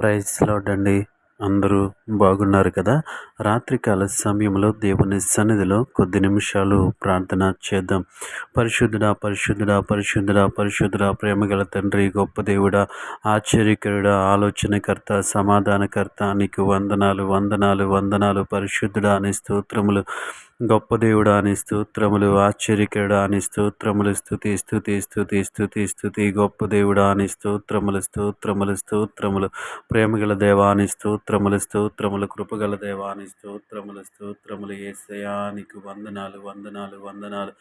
Praise అండి అందరూ బాగున్నారు కదా? రాత్రికాల సమయంలో దేవుని సన్నిధిలో కొద్ది నిమిషాలు ప్రార్థన చేద్దాం. పరిశుద్ధుడా పరిశుద్ధుడా పరిశుద్ధుడా పరిశుద్ధుడా ప్రేమగల తండ్రి గొప్ప దేవుడా ఆశ్చర్యకరుడా ఆలోచనకర్త సమాధానకర్త నీకు వందనాలు వందనాలు వందనాలు. పరిశుద్ధుడా అని స్తోత్రములు. గొప్ప దేవుడా అని స్తోత్రములు. ఆశ్చర్యకరుడా అని స్తోత్రములు. స్థుతి స్థుతి స్థుతి స్థుతి స్థుతి. గొప్ప దేవుడా అని స్తోత్రములు స్తోత్రములు స్తోత్రములు. ప్రేమగల దేవా అని స్తోత్రములు స్తోత్రములు. కృపగల దేవా అని స్తోత్రములు స్తోత్రములు ఏసయానికి వందనాలు వందనాలు వందనాలు.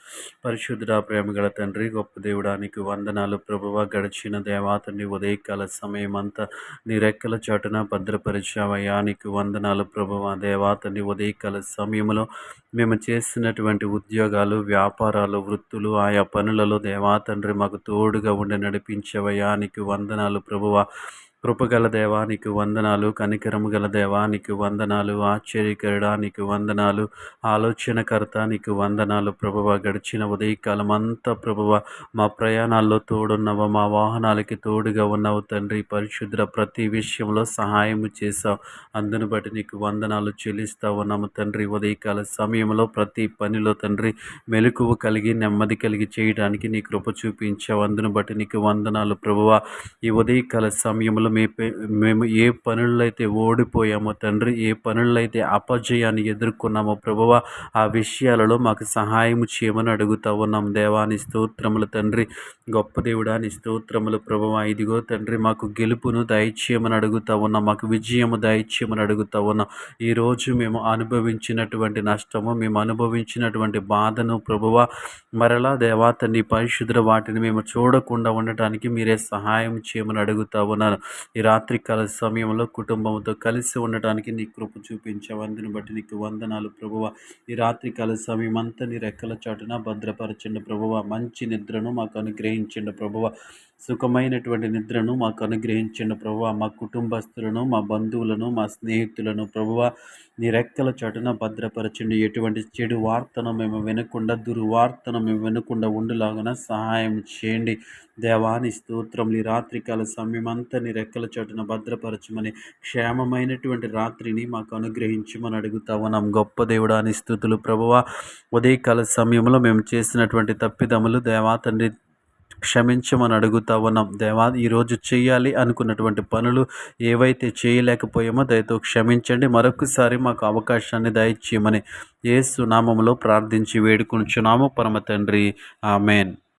పరిశుద్ధుడా ప్రేమగల తండ్రి గొప్ప దేవుడానికి వందనాలు ప్రభువ. గడిచిన దేవాతండి ఉదయకాల సమయం అంతా నీ రెక్కల చాటున భద్రపరిచావయానికి వందనాలు ప్రభువ. దేవాతండి ఉదయకాల సమయంలో మేము చేస్తున్నటువంటి ఉద్యోగాలు వ్యాపారాలు వృత్తులు ఆయా పనులలో దేవాతండ్రి మాకు తోడుగా ఉండి నడిపించవయానికి వందనాలు ప్రభువ. కృపగల దేవానికి వందనాలు. కనికరము గల దేవానికి వందనాలు. ఆశ్చర్యకరడానికి వందనాలు. ఆలోచనకర్త నీకు వందనాలు. ప్రభువ గడిచిన ఉదయకాలం అంతా ప్రభువ మా ప్రయాణాల్లో తోడున్నవ. మా వాహనాలకి తోడుగా ఉన్నావు తండ్రి. పరిశుద్ర ప్రతి విషయంలో సహాయం చేసావు అందును బట్టి నీకు వందనాలు చెల్లిస్తా ఉన్నాము తండ్రి. ఉదయకాల సమయంలో ప్రతి పనిలో తండ్రి మెలకువ కలిగి నెమ్మది కలిగి చేయడానికి నీ కృప చూపించావు. అందును బట్టి నీకు వందనాలు ప్రభువ. ఈ ఉదయకాల సమయంలో మే మేము ఏ పనుల్లో అయితే ఓడిపోయామో తండ్రి ఏ పనుల్లో అయితే అపజయాన్ని ఎదుర్కొన్నామో ప్రభువ ఆ విషయాలలో మాకు సహాయం చేయమని అడుగుతా ఉన్నాం. దేవాని స్తోత్రములు తండ్రి గొప్ప దేవుడాని స్తోత్రములు ప్రభువ. ఇదిగో తండ్రి మాకు గెలుపును దయచేయమని అడుగుతా ఉన్నాం. మాకు విజయము దయచేయమని అడుగుతా ఉన్నాం. ఈరోజు మేము అనుభవించినటువంటి నష్టము మేము అనుభవించినటువంటి బాధను ప్రభువ మరలా దేవా తండ్రి పరిశుద్ర వాటిని మేము చూడకుండా ఉండటానికి మీరే సహాయం చేయమని అడుగుతా ఉన్నాను. ఈ రాత్రికాల సమయంలో కుటుంబంతో కలిసి ఉండటానికి నీ కృప చూపించావు అందుని బట్టి నీకు వందనాలు ప్రభువ. ఈ రాత్రికాల సమయం అంతా నీ రెక్కల చాటున భద్రపరచండి ప్రభువ. మంచి నిద్రను మాకు అనుగ్రహించండి ప్రభువ. సుఖమైనటువంటి నిద్రను మాకు అనుగ్రహించండి ప్రభువ. మా కుటుంబస్తులను మా బంధువులను మా స్నేహితులను ప్రభువ నీ రెక్కల చాటున భద్రపరచండి. ఎటువంటి చెడు వార్తను మేము వినకుండా దుర్వార్తను మేము వినకుండా ఉండలాగా సహాయం చేయండి. దేవాని స్తోత్రం ఈ రాత్రికాల సమయం అంతా నీ రెక్కల చాటున భద్రపరచమని క్షేమమైనటువంటి రాత్రిని మాకు అనుగ్రహించమని అడుగుతా ఉన్నాం. గొప్ప దేవుడాని స్థుతులు ప్రభువ. ఉదయకాల సమయంలో మేము చేసినటువంటి తప్పిదములు దేవా తండ్రి క్షమించమని అడుగుతా ఉన్నాం. దేవా ఈరోజు చేయాలి అనుకున్నటువంటి పనులు ఏవైతే చేయలేకపోయామో దయతో క్షమించండి. మరొకసారి మాకు అవకాశాన్ని దయచేయమని ఏసు నామములో ప్రార్థించి వేడుకుంటున్నాము పరమ తండ్రి ఆమెన్.